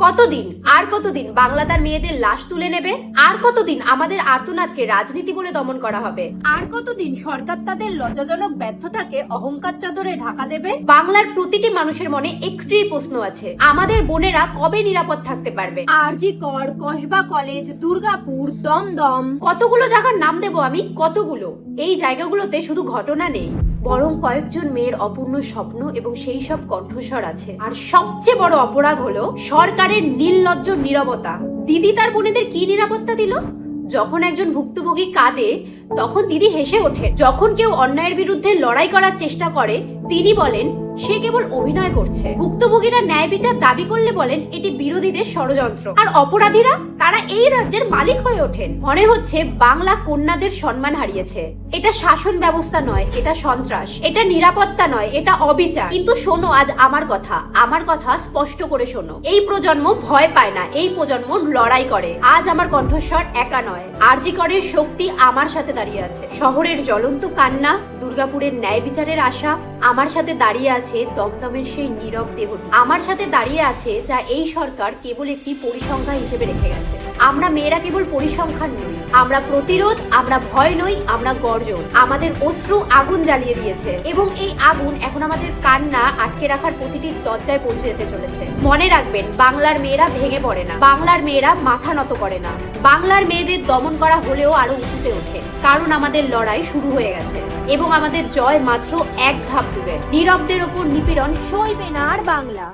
কতদিন, আর কতদিন বাংলা তার মেয়েদের লাশ তুলে নেবে? আর কতদিন আমাদের আর্তনাদকে রাজনীতি বলে দমন করা হবে? আর কতদিন সরকার তাদের লজ্জাজনক ব্যর্থতাকে অহংকার চাদরে ঢাকা দেবে? বাংলার প্রতিটি মানুষের মনে একটি প্রশ্ন আছে, আমাদের বোনেরা কবে নিরাপদ থাকতে পারবে? আর জি কর, কসবা কলেজ, দুর্গাপুর, দমদম, কতগুলো জায়গার নাম দেব আমি? কতগুলো? এই জায়গাগুলোতে শুধু ঘটনা নেই। বরং কয়েকজন মেয়ের অপূর্ণ স্বপ্ন এবং সেই সব কণ্ঠস্বর আছে। আর সবচেয়ে বড় অপরাধ হলো সরকারের নির্লজ্জ নীরবতা। দিদি তার বোনেদের কি নিরাপত্তা দিল? যখন একজন ভুক্তভোগী কাঁদে, তখন দিদি হেসে ওঠে। যখন কেউ অন্যায়ের বিরুদ্ধে লড়াই করার চেষ্টা করে, তিনি বলেন সে কেবল অভিনয় করছে। ভুক্তভোগীরা ন্যায় বিচার দাবি করলে বলেন, এটি বিরোধীদের ষড়যন্ত্র। আর অপরাধীরা? তারা এই রাজ্যের মালিক হয়ে ওঠেন। মনে হচ্ছে বাংলা কন্যাদের সম্মান হারিয়েছে। এটা শাসন ব্যবস্থা নয়, এটা সন্ত্রাস। এটা নিরাপত্তা নয়, এটা অবিচার। কিন্তু শোনো, আজ আমার কথা। আমার কথা স্পষ্ট করে শোনো। এই প্রজন্ম ভয় পায় না, এই প্রজন্ম লড়াই করে। আজ আমার কণ্ঠস্বর একা নয়। আরজি করের শক্তি আমার সাথে দাঁড়িয়ে আছে। শহরের জ্বলন্ত কান্না, দুর্গাপুরের ন্যায় বিচারের আশা আমার সাথে দাঁড়িয়ে আছে দমদমের সেই নীরব দেহটি। আমার সাথে দাঁড়িয়ে আছে যা এই সরকার কেবল একটি পরিসংখ্যা হিসেবে রেখে গেছে। আমরা মেয়েরা কেবল পরিসংখ্যান নই। আমরা প্রতিরোধ, আমরা ভয় নই, আমরা গর্জন। আমাদের অশ্রু আগুন জ্বালিয়ে দিয়েছে এবং এই আগুন এখন আমাদের কান্না আটকে রাখার প্রতিটি দরজায় পৌঁছে যেতে চলেছে। মনে রাখবেন, বাংলার মেয়েরা ভেঙে পড়ে না। বাংলার মেয়েরা মাথা নত করে না। বাংলার মেয়েদের দমন করা হলেও আরও উঁচুতে ওঠে। কারণ আমাদের লড়াই শুরু হয়ে গেছে এবং আমাদের জয় মাত্র এক ধাপ দূরে। নীরবদের ওপর নিপীড়ন সইবে না আর বাংলা।